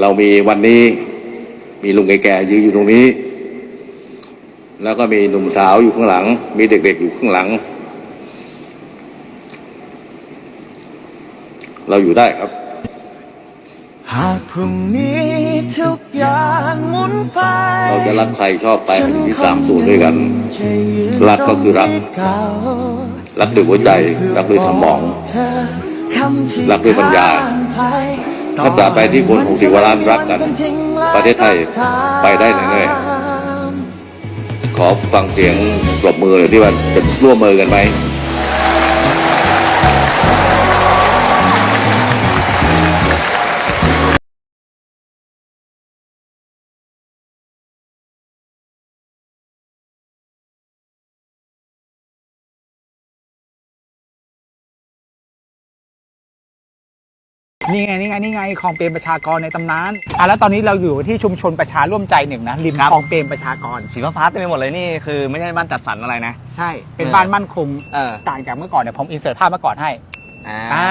เรามีวันนี้ มีลุงแก่ๆยืนอยู่ตรงนี้ แล้วก็มีหนุ่มสาวอยู่ข้างหลัง มีเด็กๆอยู่ข้างหลัง เราอยู่ได้ครับ หากพรุ่งนี้ทุกอย่างหมุนไปเราจะรักใครชอบไปมันอยู่ที่สามส่วนด้วยกัน รักก็คือรัก รักด้วยหัวใจ รักด้วยสมอง รักด้วยปัญญา ถ้าตราบใดที่คน60กว่าล้านรักกัน ประเทศไทยไปได้แน่ขอฟังเสียงปรบมือหน่อยที่ว่าจะร่วมมือกันไหม นี่ไงนี่ไงนี่ไงคลองเปรมประชากรในตำนานอะแล้วตอนนี้เราอยู่ที่ชุมชนประชาร่วมใจหนึ่งนะริมครับคลองเปรมประชากร สีฟ้าๆเต็มไปหมดเลยนี่คือไม่ใช่บ้านจัดสรรอะไรนะ ใช่เป็นเออบ้านมั่นคงเออ ต่างจากเมื่อก่อนเนี่ยผมอินเสิร์ตภาพเมื่อก่อนให้อ่า อ่า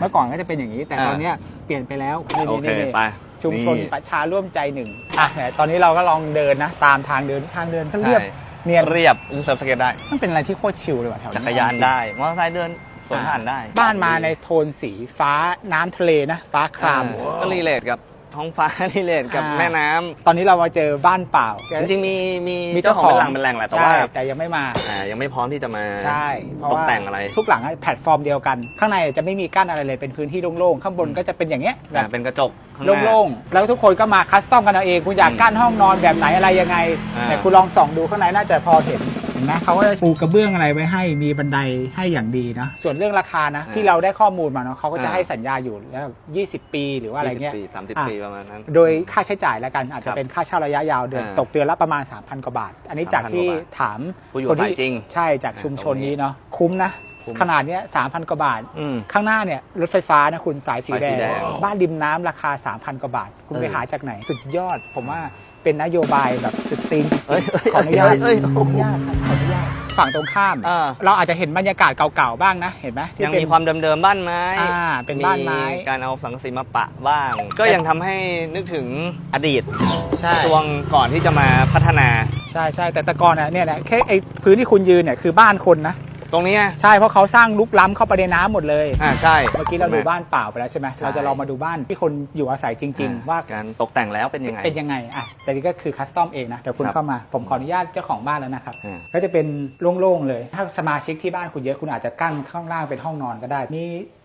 เมื่อก่อนก็จะเป็นอย่างนี้ แต่อ่า ตอนเนี้ยเปลี่ยนไปแล้วนี่โอเคนี่นี่ไปชุมชนนี่ประชาร่วมใจหนึ่งอะเนี่ยตอนนี้เราก็ลองเดินนะ ตามทางเดินทางเดินก็เรียบใช่เนียนเรียบเซิร์ฟสเก็ตได้ มันเป็นอะไรที่โคตรชิลเลยว่ะแถวนี้จักรยานได้มอเตอร์ไซค์เดิน สวนผ่านได้ บ้านมาในโทนสีฟ้าน้ำทะเลนะ ฟ้าครามเออก็รีเลทกับท้องฟ้า รีเลทกับอ่า แม่น้ำตอนนี้เรามาเจอบ้านเปล่า จริงๆมีมีเจ้าของเป็นหลังเป็นแหล่งแหละแต่ว่าใช่แต่ยังไม่มา อ่ายังไม่พร้อมที่จะมา ใช่เพราะตกว่าแต่งอะไร ทุกหลังแพลตฟอร์มเดียวกัน ข้างในจะไม่มีกั้นอะไรเลยเป็นพื้นที่โล่งๆ ข้างบนก็จะเป็นอย่างเงี้ยแบอ่าบเป็นกระจกข้างหน้า โล่งๆ แล้วทุกคนก็มาคัสตอมกันเอาเอง คุณอยากอืมกั้นห้องนอนแบบไหนอะไรยังไงอ่าเนี่ยคุณลองส่องดูข้างในน่าจะพอเห็นเห็นไหมเขาก็จะปูกระเบื้องอะไรไว้ให้มีบันไดให้อย่างดีนะส่วนเรื่องราคานะ ที่เราได้ข้อมูลมาเนาะเขาก็จะให้สัญญาอยู่แล้ว20 ปีหรือว่าอะไรเงี้ย20ปีสามสิบอะปีประมาณนั้น โดยค่าใช้จ่ายแล้วกันอาจคจะรับเป็นค่าเช่าระยะยาวเดือนอ่าตกเดือนละประมาณ 3,000 กว่าบาท อันนี้จาก3,000ที่กว่าบาทถามผู้อยู่คนที่อาศัยจริง ใช่จากชุมชนตรงนี้นี้เนาะคุ้มนะคุ้มขนาดเนี้ย3,000กว่าบาทอืมข้างหน้าเนี่ยรถไฟฟ้านะคุณสายสีสายแดสีงแดง บ้านริมน้ำราคา3,000กว่าบาท คุณเออไปหาจากไหน สุดยอดผมว่า เป็นนโยบายแบบสุดตีนเอ้ยเอ้ยขออนุญาตเอ้ย ขออนุญาตครับขออนุญาตฝั่งตรงข้าม อ่า เราอาจจะเห็นบรรยากาศเก่าๆบ้างนะเห็นไหมที่ยังเป็นมีความเดิมๆบ้านไม้อ่าเป็นบ้านไม้ การเอาสังกะสีมาปะบ้าง ก็ยังทำให้นึกถึงอดีตใช่ช่วงก่อนที่จะมาพัฒนา ใช่ใช่แต่แตะกอนอะเนี่ยนะแค่ไอ้พื้นที่คุณยืนเนี่ยคือบ้านคนนะ ตรงนี้ไงใช่เพราะเขาสร้างลุกล้ำเข้าไปในน้ำหมดเลย อ่าใช่ เมื่อกี้เราดูบ้านเปล่าไปแล้วใช่ไหมใช่ เราจะลองมาดูบ้านที่คนอยู่อาศัยจริง ๆ ว่าการตกแต่งแล้วเป็นยังไง เป็นยังไงอะแต่นี่ก็คือคัสตอมเองนะเดี๋ยวคุณครับเข้ามาผมขออนุญาตเจ้าของบ้านแล้วนะครับอ่า ก็จะเป็นโล่งๆเลย ถ้าสมาชิกที่บ้านคุณเยอะคุณอาจจะกั้นข้างล่างเป็นห้องนอนก็ได้ มี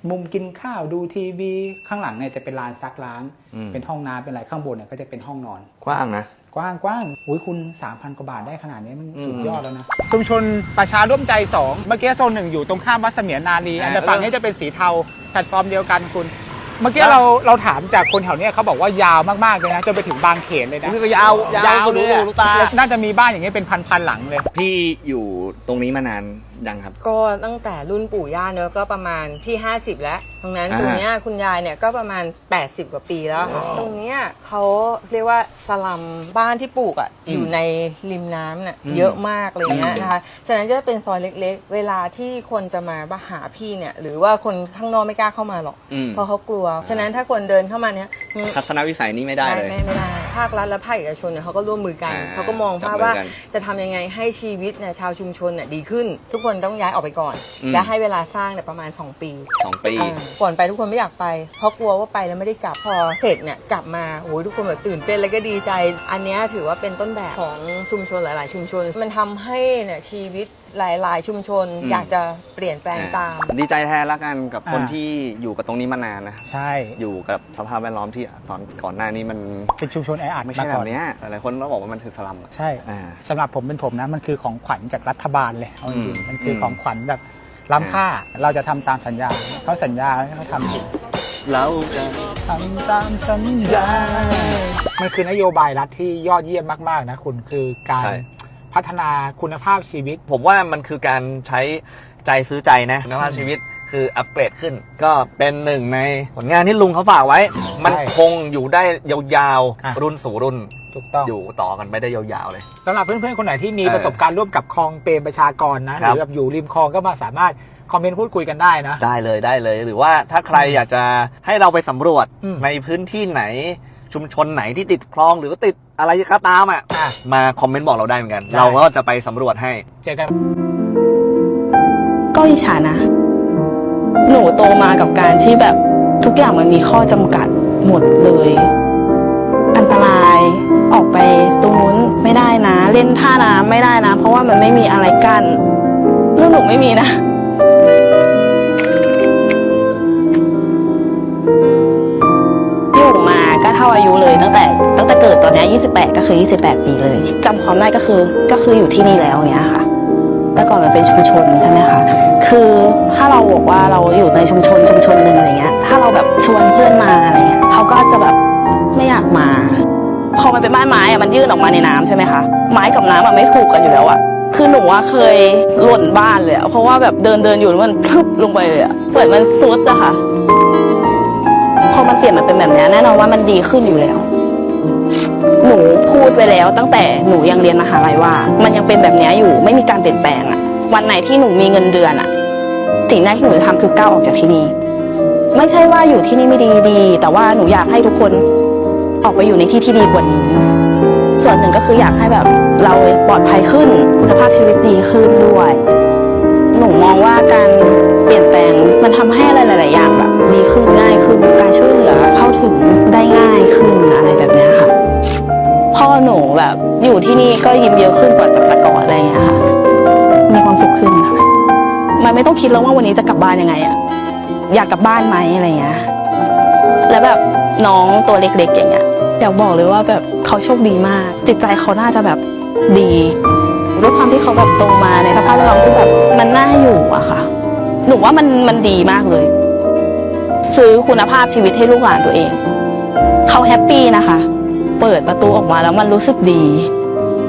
มุมกินข้าวดูทีวีข้างหลังเนี่ยจะเป็นลานซักล้างอืมเป็นห้องน้ำเป็นอะไรข้างบนเนี่ยก็จะเป็นห้องนอน กว้างนะ กว้างกว้างอุ้ยคุณ 3,000 กว่าบาทได้ขนาดนี้มันอืมสุดยอดแล้วนะ ชุมชนประชาร่วมใจ 2 เมื่อกี้โซนหนึ่งอยู่ตรงข้ามวัดเสมียนนาลีอ่าอันเดอร์ฝั่งนี้จะเป็นสีเทาแพลตฟอร์มเดียวกันคุณ เมื่อกี้เราเราถามจากคนแถวเนี้ยเขาบอกว่ายาวมากๆเลยนะจนไปถึงบางเขนเลยนะนี่ก็ยาวยาวเลดูยอะดูตาน่าจะมีบ้านอย่างเงี้ยเป็นพันๆหลังเลย พี่อยู่ตรงนี้มานาน ยังครับ ก็ตั้งแต่รุ่นปู่ย่าเนอะก็ประมาณที่ 50 แล้วตรงนั้นอ่าตรงเนี้ยคุณยายเนี่ยก็ประมาณ 80 กว่าปีแล้วค่ะตรงเนี้ยเขาเรียกว่าสลัมบ้านที่ปลูกอะอยู่ในริมน้ำน่ะอืมเยอะมากเลยเนี้ยอืมนะคะฉะนั้นก็จะเป็นซอยเล็กๆ เวลาที่คนจะมาหาพี่เนี่ยหรือว่าคนข้างนอกไม่กล้าเข้ามาหรอกอืม เพราะเขากลัว ฉะนั้นถ้าคนเดินเข้ามาเนี้ยอืมทัศนวิสัยนี้ไม่ได้เลย ไม่ไม่ได้ ภาครัฐและภาคเอกชนเนี่ยเขาก็ร่วมมือกัน อ่าเขาก็มองจับภาพมือว่ากันจะทำยังไงให้ชีวิตเนี่ยชาวชุมชนเนี่ยดีขึ้น ทุกคนต้องย้ายออกไปก่อน อืม และให้เวลาสร้างเนี่ยประมาณ 2 ปี สองปี อ่าก่อนไปทุกคนไม่อยากไป เพราะกลัวว่าไปแล้วไม่ได้กลับพอเสร็จเนี่ยกลับมาโอ้ยทุกคนแบบตื่นเต้นแล้วก็ดีใจ อันเนี้ยถือว่าเป็นต้นแบบของชุมชนหลาย ๆ ชุมชน มันทำให้เนี่ยชีวิต หลาย ๆ ชุมชนอืม อยากจะเปลี่ยนแปลงตาม ดีใจแทนละกันกับคนอ่า ที่อยู่กับตรงนี้มานานนะ ใช่ อยู่กับสภาพแวดล้อมที่ตอนก่อนหน้านี้มันเป็นชุมชนแออัดไม่ใช่มาแบก่อนบเนี้ยหลายๆคนก็บอกว่ามันคือสลัมอะใช่ อ่า สำหรับผมเป็นผมนะ มันคือของขวัญจากรัฐบาลเลยเอาจริงอืมๆมันคือของขวัญแบบล้ำค่าเราจะทำตามสัญญาเขาสัญญาให้เขาทำจริงแล้วจะ ทำตามสัญญา มันคือนโยบายรัฐที่ยอดเยี่ยมมากๆนะคุณคือการ พัฒนาคุณภาพชีวิต ผมว่ามันคือการใช้ใจซื้อใจนะคุณภาพชีวิตคืออัปเกรดขึ้น ก็เป็นหนึ่งในผลงานที่ลุงเขาฝากไว้ มันคงอยู่ได้ยาวอะ ๆ รุ่นสู่รุ่น ถูกต้อง อยู่ต่อกันไปได้ยาวๆเลย สำหรับเพื่อนๆ คนไหนที่มีเออประสบการณ์ร่วมกับคลองเปรมประชากรนะหครับรือแบบอยู่ริมคลองก็มาสามารถคอมเมนต์พูดคุยกันได้นะ ได้เลยได้เลย หรือว่าถ้าใครอยากจะให้เราไปสำรวจอืม ในพื้นที่ไหนชุมชนไหนที่ติดคลองหรือติด อะไรก็ตามอะ อะ มาคอมเมนต์บอกเราได้เหมือนกัน ได้ เราก็จะไปสำรวจให้ เจอกัน ก็อิจฉานะ หนูโตมากับการที่แบบทุกอย่างมันมีข้อจำกัดหมดเลย อันตรายออกไปตรงนู้นไม่ได้นะ เล่นท่าน้ำไม่ได้นะ เพราะว่ามันไม่มีอะไรกั้นเรื่องหนูไม่มีนะ อยู่มาก็เท่าอายุเลยตั้งแต่ตั้งแต่ เกิดตอนเนี้ย28 ก็คือ 28 ปีเลยจำความได้ก็คือก็คืออยู่ที่นี่แล้วเงี้ยค่ะแต่ก่อนมันเป็นชุมชนใช่ไหมคะคือถ้าเราบอกว่าเราอยู่ในชุมชนชุมชนหนึ่งอะไรเงี้ย ถ้าเราแบบชวนเพื่อนมาอะไรเงี้ยเขาก็จะแบบไม่อยากมาพอมันเป็นบ้านไม้อะมันยื่นออกมาในน้ำใช่ไหมคะไม้กับน้ำอะไม่ถูกกันอยู่แล้วอะคือหนูว่าเคยหล่นบ้านเลยอะเพราะว่าแบบเดินเดินอยู่แล้วมันพลุบลงไปเลยอะเหมือนมันซุดอะค่ะ พอมันเปลี่ยนมาเป็นแบบเนี้ยแน่นอนว่ามันดีขึ้นอยู่แล้ว ไปแล้ว ตั้งแต่หนูยังเรียนมหาลัยว่า มันยังเป็นแบบนี้อยู่ไม่มีการเปลี่ยนแปลงอะวันไหนที่หนูมีเงินเดือนอะสิ่งแรกที่หนูจะทำคือก้าวออกจากที่นี่ไม่ใช่ว่าอยู่ที่นี่ไม่ดีดี แต่ว่าหนูอยากให้ทุกคนออกไปอยู่ในที่ที่ดีกว่านี้ ส่วนหนึ่งก็คืออยากให้แบบเราปลอดภัยขึ้น คุณภาพชีวิตดีขึ้นด้วย หนูมองว่าการเปลี่ยนแปลงมันทำให้อะไรหลาย ๆ อย่างแบบดีขึ้น ก็ยิ้มเยอะขึ้นกว่าแต่ก่อนอะไรอย่างเงี้ยค่ะ มีความสุขขึ้นค่ะ มันไม่ต้องคิดแล้วว่าวันนี้จะกลับบ้านยังไงอะอยากกลับบ้านไหมอะไรเงี้ย แล้วแบบน้องตัวเล็กๆอย่างเงี้ย อยากบอกเลยว่าแบบเขาโชคดีมาก จิตใจเขาน่าจะแบบดีด้วยความที่เขาแบบโตมาในสภาพแวดล้อมที่แบบมันน่าอยู่อะค่ะ หนูว่ามันมันดีมากเลย ซื้อคุณภาพชีวิตให้ลูกหลานตัวเอง เขาแฮปปี้นะคะ เปิดประตูออกมาแล้วมันรู้สึกดี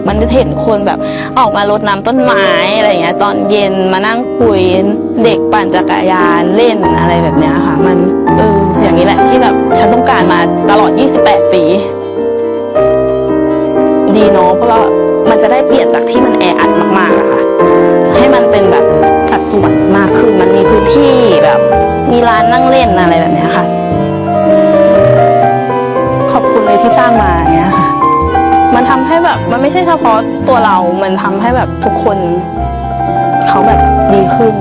มันจะเห็นคนแบบออกมารดน้ำต้นไม้อะไรอย่างเงี้ย ตอนเย็นมานั่งคุยเด็กปั่นจักรยานเล่นอะไรแบบเนี้ยค่ะ มันเอออย่างนี้แหละที่แบบฉันต้องการมาตลอด 28 ปี ดีเนาะเพราะว่ามันจะได้เปลี่ยนจากที่มันแออัดมากๆอะค่ะ ให้มันเป็นแบบสัดส่วนมากขึ้นมันมีพื้นที่แบบ มีร้านนั่งเล่นอะไรแบบเนี้ยค่ะ ขอบคุณเลยที่สร้างมาอย่างเงี้ยค่ะ มันทำให้แบบมันไม่ใช่เฉพาะตัวเรา มันทำให้แบบทุกคนเขาแบบดีขึ้น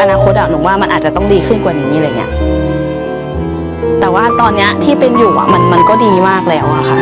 อนาคตอะหนูว่ามันอาจจะต้องดีขึ้นกว่านี้อะไรเงี้ย แต่ว่าตอนเนี้ยที่เป็นอยู่อะมันมันก็ดีมากแล้วอะค่ะ